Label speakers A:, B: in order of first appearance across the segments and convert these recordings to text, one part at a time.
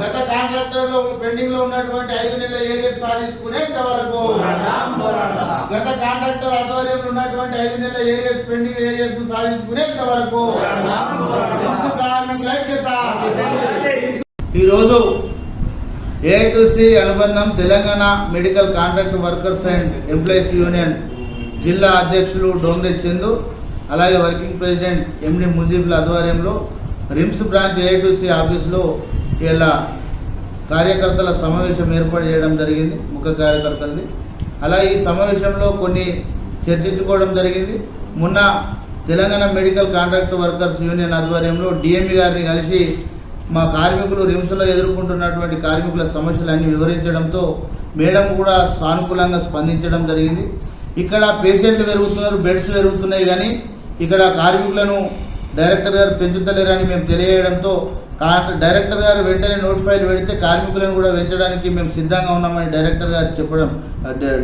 A: గత కాంట్రాక్టర్లో పెండింగ్లో ఉన్నటువంటి ఐదు నెలల ఏరియాస్ సాధించుకునేంత వరకు. గత కాంట్రాక్టర్ ఆధ్వర్యంలో ఉన్నటువంటి ఐదు నెలల ఏరియాస్ పెండింగ్ ఏరియాస్ సాధించుకునేంత వరకు. ఈ రోజు ఏ ఈరోజు అనుబంధం Telangana medical contract workers and employees union జిల్లా అధ్యక్షులు డోంగ్రే చందు అలాగే వర్కింగ్ ప్రెసిడెంట్ ఎండి ముజీబ్ల ఆధ్వర్యంలో రిమ్స్ బ్రాంచ్ ఏఐటిసి ఆఫీస్లో ఇలా కార్యకర్తల సమావేశం ఏర్పాటు చేయడం జరిగింది ముఖ్య కార్యకర్తలది. అలా ఈ సమావేశంలో కొన్ని చర్చించుకోవడం జరిగింది. మొన్న Telangana medical contract workers union ఆధ్వర్యంలో డిఎంఈ గారిని కలిసి మా కార్మికులు రిమ్స్లో ఎదుర్కొంటున్నటువంటి కార్మికుల సమస్యలన్నీ వివరించడంతో మేడం కూడా సానుకూలంగా స్పందించడం జరిగింది. ఇక్కడ పేషెంట్లు పెరుగుతున్నారు బెడ్స్ పెరుగుతున్నాయి కానీ ఇక్కడ కార్మికులను డైరెక్టర్ గారు పెంచుతలేరని మేము తెలియడంతో కా- డైరెక్టర్ గారు వెంటనే నోటిఫైలు పెడితే కార్మికులను కూడా పెంచడానికి మేము సిద్ధంగా ఉన్నామని డైరెక్టర్ గారు చెప్పడం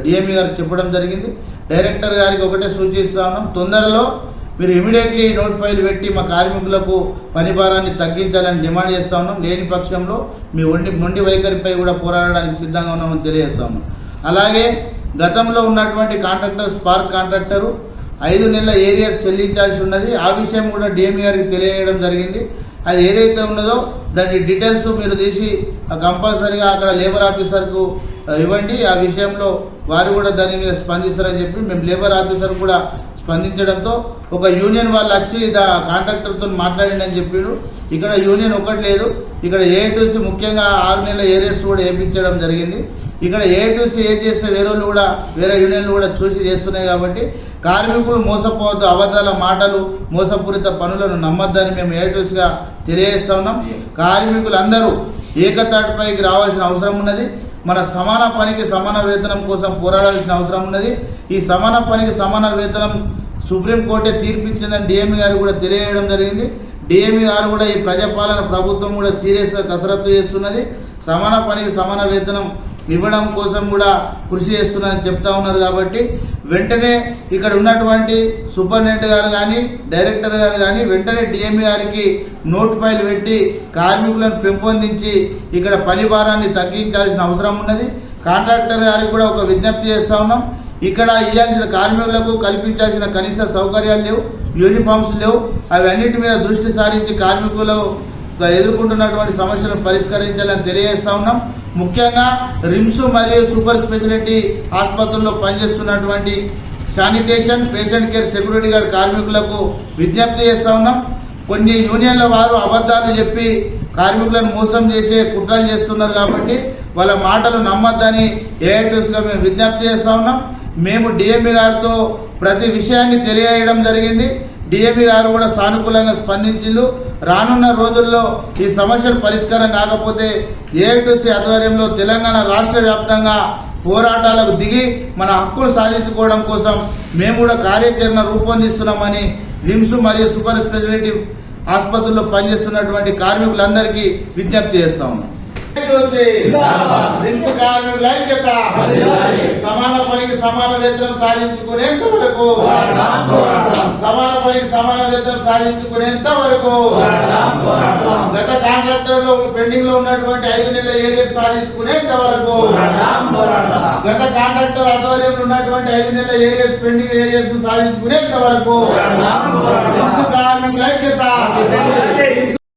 A: డిఎంఈ గారు చెప్పడం జరిగింది. డైరెక్టర్ గారికి ఒకటే సూచిస్తా ఉన్నాం తొందరలో మీరు ఇమీడియట్లీ నోటిఫైలు పెట్టి మా కార్మికులకు పని భారాన్ని తగ్గించాలని డిమాండ్ చేస్తా ఉన్నాం. లేని పక్షంలో మీ ఒండి మొండి వైఖరిపై కూడా పోరాడడానికి సిద్ధంగా ఉన్నామని తెలియజేస్తా ఉన్నాం. అలాగే గతంలో ఉన్నటువంటి కాంట్రాక్టర్ స్పార్క్ కాంట్రాక్టరు ఐదు నెలల ఏరియర్ చెల్లించాల్సి ఉన్నది. ఆ విషయం కూడా డిఎం గారికి తెలియజేయడం జరిగింది. అది ఏదైతే ఉన్నదో దాని డీటెయిల్స్ మీరు తీసి కంపల్సరీగా అక్కడ లేబర్ ఆఫీసర్కు ఇవ్వండి. ఆ విషయంలో వారు కూడా దాని మీద స్పందిస్తారని చెప్పి మేము లేబర్ ఆఫీసర్ కూడా స్పందించడంతో ఒక యూనియన్ వాళ్ళు వచ్చి దా కాంట్రాక్టర్తో మాట్లాడండి అని చెప్పారు. ఇక్కడ యూనియన్ ఒకటి లేదు. ఇక్కడ ఏఐటీసీ ముఖ్యంగా ఆరు నెలల ఏరియర్స్ కూడా వేయించడం జరిగింది. ఇక్కడ ఏఐటీసీ ఏం చేస్తే వేరే వాళ్ళు కూడా వేరే యూనియన్లు కూడా చూసి చేస్తున్నాయి కాబట్టి కార్మికులు మోసపోవద్దు అబద్ధాల మాటలు మోసపూరిత పనులను నమ్మద్దని మేము ఏఐటీసీగా తెలియజేస్తా ఉన్నాం. కార్మికులందరూ ఏకతాటిపైకి రావాల్సిన అవసరం ఉన్నది. మన సమాన పనికి సమాన వేతనం కోసం పోరాడాల్సిన అవసరం ఉన్నది. ఈ సమాన పనికి సమాన వేతనం సుప్రీంకోర్టే తీర్పిచ్చిందని డిఎంఈ గారు కూడా తెలియజేయడం జరిగింది. డిఎంఈ గారు కూడా ఈ ప్రజాపాలన ప్రభుత్వం కూడా సీరియస్గా కసరత్తు చేస్తున్నది. సమాన పనికి సమాన వేతనం ఇవ్వడం కోసం కూడా కృషి చేస్తున్నారని చెప్తా ఉన్నారు కాబట్టి వెంటనే ఇక్కడ ఉన్నటువంటి సూపరింటెండెంట్ గారు కానీ డైరెక్టర్ గారు కానీ వెంటనే డిఎంఈ గారికి నోట్ ఫైల్ పెట్టి కార్మికులను పెంపొందించి ఇక్కడ పని భారాన్ని తగ్గించాల్సిన అవసరం ఉన్నది. కాంట్రాక్టర్ గారికి కూడా ఒక విజ్ఞప్తి చేస్తా ఉన్నాం. ఇక్కడ ఇవ్వాల్సిన కార్మికులకు కల్పించాల్సిన కనీస సౌకర్యాలు లేవు యూనిఫామ్స్ లేవు. అవన్నిటి మీద దృష్టి సారించి కార్మికులు ఎదుర్కొంటున్నటువంటి సమస్యలను పరిష్కరించాలని తెలియజేస్తా ఉన్నాం. ముఖ్యంగా రిమ్స్ మరియు సూపర్ స్పెషాలిటీ ఆసుపత్రుల్లో పనిచేస్తున్నటువంటి sanitation patient care security guard కార్మికులకు విజ్ఞప్తి చేస్తా ఉన్నాం. కొన్ని యూనియన్ల వారు అబద్ధాలు చెప్పి కార్మికులను మోసం చేసే కుట్రలు చేస్తున్నారు కాబట్టి వాళ్ళ మాటలు నమ్మద్దని ఏఐటీస్గా మేము విజ్ఞప్తి చేస్తా ఉన్నాం. మేము డిఎంఈ గారితో ప్రతి విషయాన్ని తెలియజేయడం జరిగింది. డిఎంఈ గారు కూడా సానుకూలంగా స్పందించిండు రానున్న రోజుల్లో ఈ సమస్యలు పరిష్కారం కాకపోతే ఏఐటీసీ ఆధ్వర్యంలో తెలంగాణ రాష్ట్ర వ్యాప్తంగా పోరాటాలకు దిగి మన హక్కులు సాధించుకోవడం కోసం మేము కూడా కార్యాచరణ రూపొందిస్తున్నామని రిమ్స్ మరియు సూపర్ స్పెషాలిటీ ఆసుపత్రుల్లో పనిచేస్తున్నటువంటి కార్మికులందరికీ విజ్ఞప్తి చేస్తా ఉన్నాం. సమాన పనికి సమాన వేతనం సాధించుకునేంత వరకు. సమాన పనికి సమాన వేతనం సాధించుకునేంత వరకు. గత కాంట్రాక్టర్లో పెండింగ్లో ఉన్నటువంటి ఐదు నెలల ఏరియా సాధించుకునేంత వరకు. గత కాంట్రాక్టర్ ఆధ్వర్యంలో ఉన్నటువంటి ఐదు నెలల ఏరియాస్ పెండింగ్ ఏరియాస్ సాధించుకునేంత వరకు. కార్మికుల ఐక్యత.